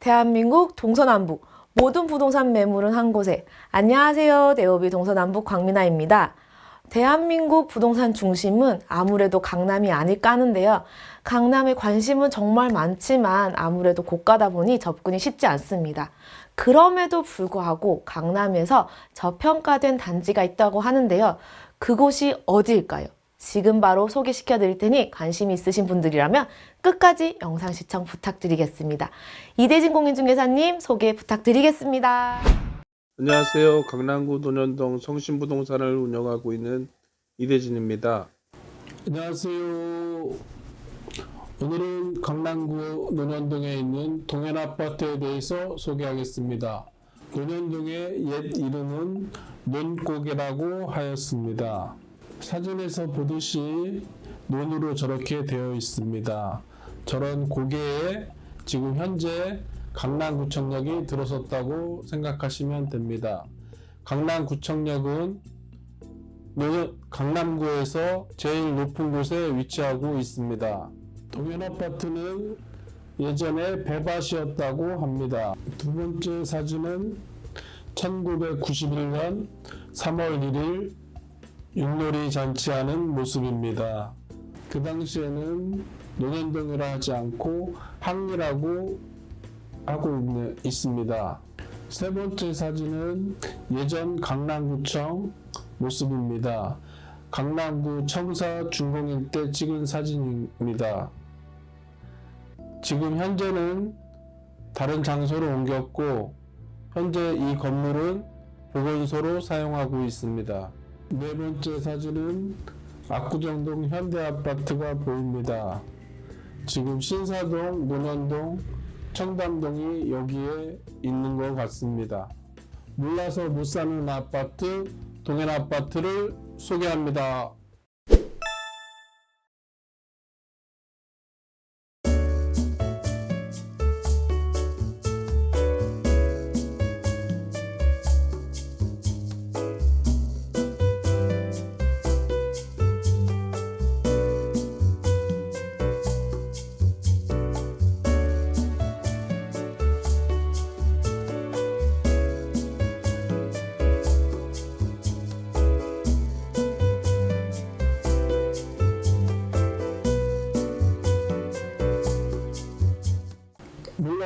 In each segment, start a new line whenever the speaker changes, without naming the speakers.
대한민국 동서남북 모든 부동산 매물은 한 곳에 안녕하세요 네오비 동서남북 광민아입니다. 대한민국 부동산 중심은 아무래도 강남이 아닐까 하는데요. 강남에 관심은 정말 많지만 아무래도 고가다 보니 접근이 쉽지 않습니다. 그럼에도 불구하고 강남에서 저평가된 단지가 있다고 하는데요. 그곳이 어디일까요? 지금 바로 소개시켜 드릴 테니 관심 있으신 분들이라면 끝까지 영상 시청 부탁드리겠습니다. 이대진 공인중개사님 소개 부탁드리겠습니다.
안녕하세요. 강남구 논현동 성신부동산을 운영하고 있는 이대진입니다.
안녕하세요. 오늘은 강남구 논현동에 있는 동현 아파트에 대해서 소개하겠습니다. 논현동의 옛 이름은 논고개라고 하였습니다. 사진에서 보듯이 논으로 저렇게 되어 있습니다. 저런 고개에 지금 현재 강남구청역이 들어섰다고 생각하시면 됩니다. 강남구청역은 논- 강남구에서 제일 높은 곳에 위치하고 있습니다. 동현아파트는 예전에 배밭이었다고 합니다. 두 번째 사진은 1991년 3월 1일 윷놀이 잔치하는 모습입니다. 그 당시에는 논현동이라 하지 않고 항리라고 하고 있는, 있습니다. 세 번째 사진은 예전 강남구청 모습입니다. 강남구 청사 준공일 때 찍은 사진입니다. 지금 현재는 다른 장소로 옮겼고 현재 이 건물은 보건소로 사용하고 있습니다. 네 번째 사진은 압구정동 현대아파트가 보입니다. 지금 신사동, 논현동, 청담동이 여기에 있는 것 같습니다. 몰라서 못 사는 아파트, 동현 아파트를 소개합니다.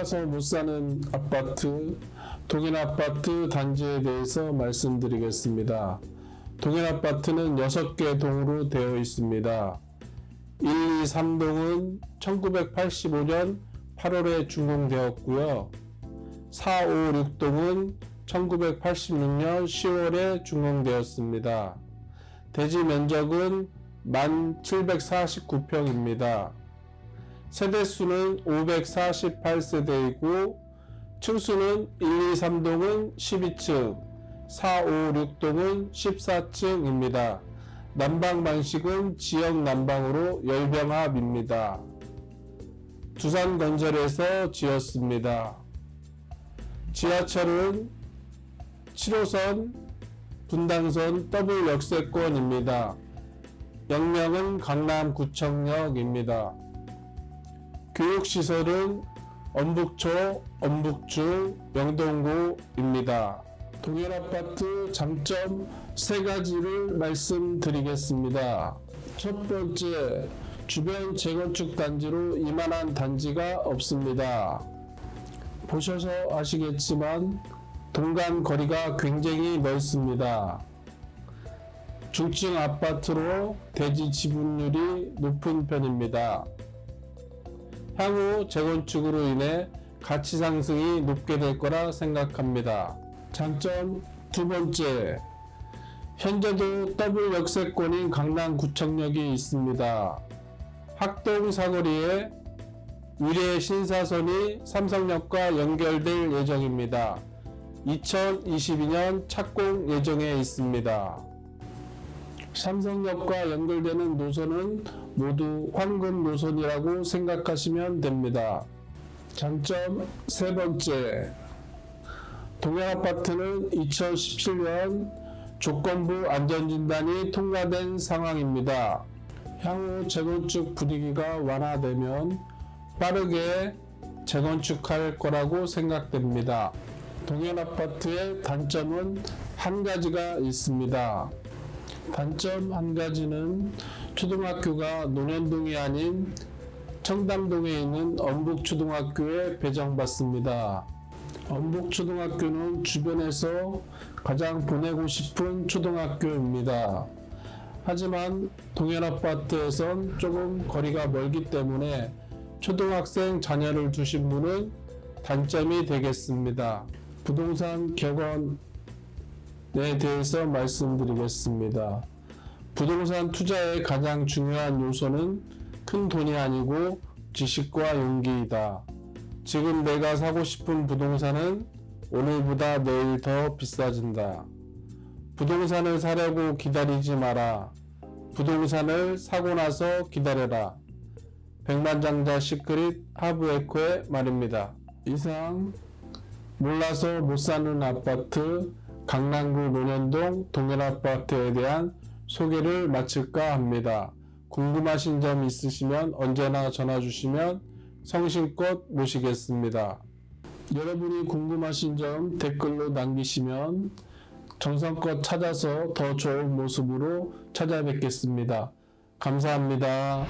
몰라서 못 사는 아파트, 동현 아파트 단지에 대해서 말씀드리겠습니다. 동현 아파트는 6개 동으로 되어 있습니다. 1, 2, 3동은 1985년 8월에 준공되었고요. 4, 5, 6동은 1986년 10월에 준공되었습니다. 대지 면적은 1749평입니다. 세대수는 548세대이고 층수는 1, 2, 3동은 12층, 4, 5, 6동은 14층입니다. 난방 방식은 지역 난방으로 열병합입니다. 두산 건설에서 지었습니다. 지하철은 7호선 분당선 더블 역세권입니다. 역명은 강남구청역입니다. 교육시설은 엄북초, 엄북중, 영동구입니다. 동일아파트 장점 세 가지를 말씀드리겠습니다. 첫 번째, 주변 재건축 단지로 이만한 단지가 없습니다. 보셔서 아시겠지만 동간 거리가 굉장히 넓습니다. 중층 아파트로 대지 지분율이 높은 편입니다. 향후 재건축으로 인해 가치 상승이 높게 될 거라 생각합니다. 장점 두 번째, 현재도 더블 역세권인 강남구청역이 있습니다. 학동 사거리에 위례 신사선이 삼성역과 연결될 예정입니다. 2022년 착공 예정에 있습니다. 삼성역과 연결되는 노선은 모두 황금 노선이라고 생각하시면 됩니다. 장점 세 번째. 동해아파트는 2017년 조건부 안전진단이 통과된 상황입니다. 향후 재건축 분위기가 완화되면 빠르게 재건축할 거라고 생각됩니다. 동현 아파트의 단점은 한 가지가 있습니다. 단점 한 가지는 초등학교가 논현동이 아닌 청담동에 있는 엄북초등학교에 배정받습니다. 엄북초등학교는 주변에서 가장 보내고 싶은 초등학교입니다. 하지만 동현아파트에선 조금 거리가 멀기 때문에 초등학생 자녀를 두신 분은 단점이 되겠습니다. 부동산 격언 에 대해서 말씀드리겠습니다. 부동산 투자의 가장 중요한 요소는 큰 돈이 아니고 지식과 용기이다. 지금 내가 사고 싶은 부동산은 오늘보다 내일 더 비싸진다. 부동산을 사려고 기다리지 마라. 부동산을 사고 나서 기다려라. 백만장자 시크릿 하브에코의 말입니다. 이상 몰라서 못 사는 아파트 강남구 논현동 동현아파트에 대한 소개를 마칠까 합니다. 궁금하신 점 있으시면 언제나 전화 주시면 성심껏 모시겠습니다. 여러분이 궁금하신 점 댓글로 남기시면 정성껏 찾아서 더 좋은 모습으로 찾아뵙겠습니다. 감사합니다.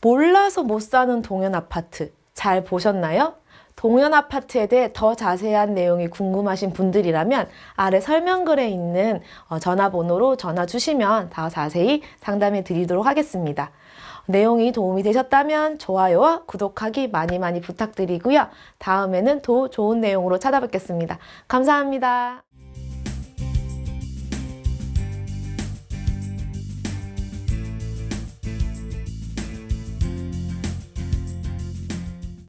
몰라서 못 사는 동현 아파트 잘 보셨나요? 동현 아파트에 대해 더 자세한 내용이 궁금하신 분들이라면 아래 설명글에 있는 어, 전화번호로 전화 주시면 더 자세히 상담해 드리도록 하겠습니다. 내용이 도움이 되셨다면 좋아요와 구독하기 많이 많이 부탁드리고요. 다음에는 더 좋은 내용으로 찾아뵙겠습니다. 감사합니다.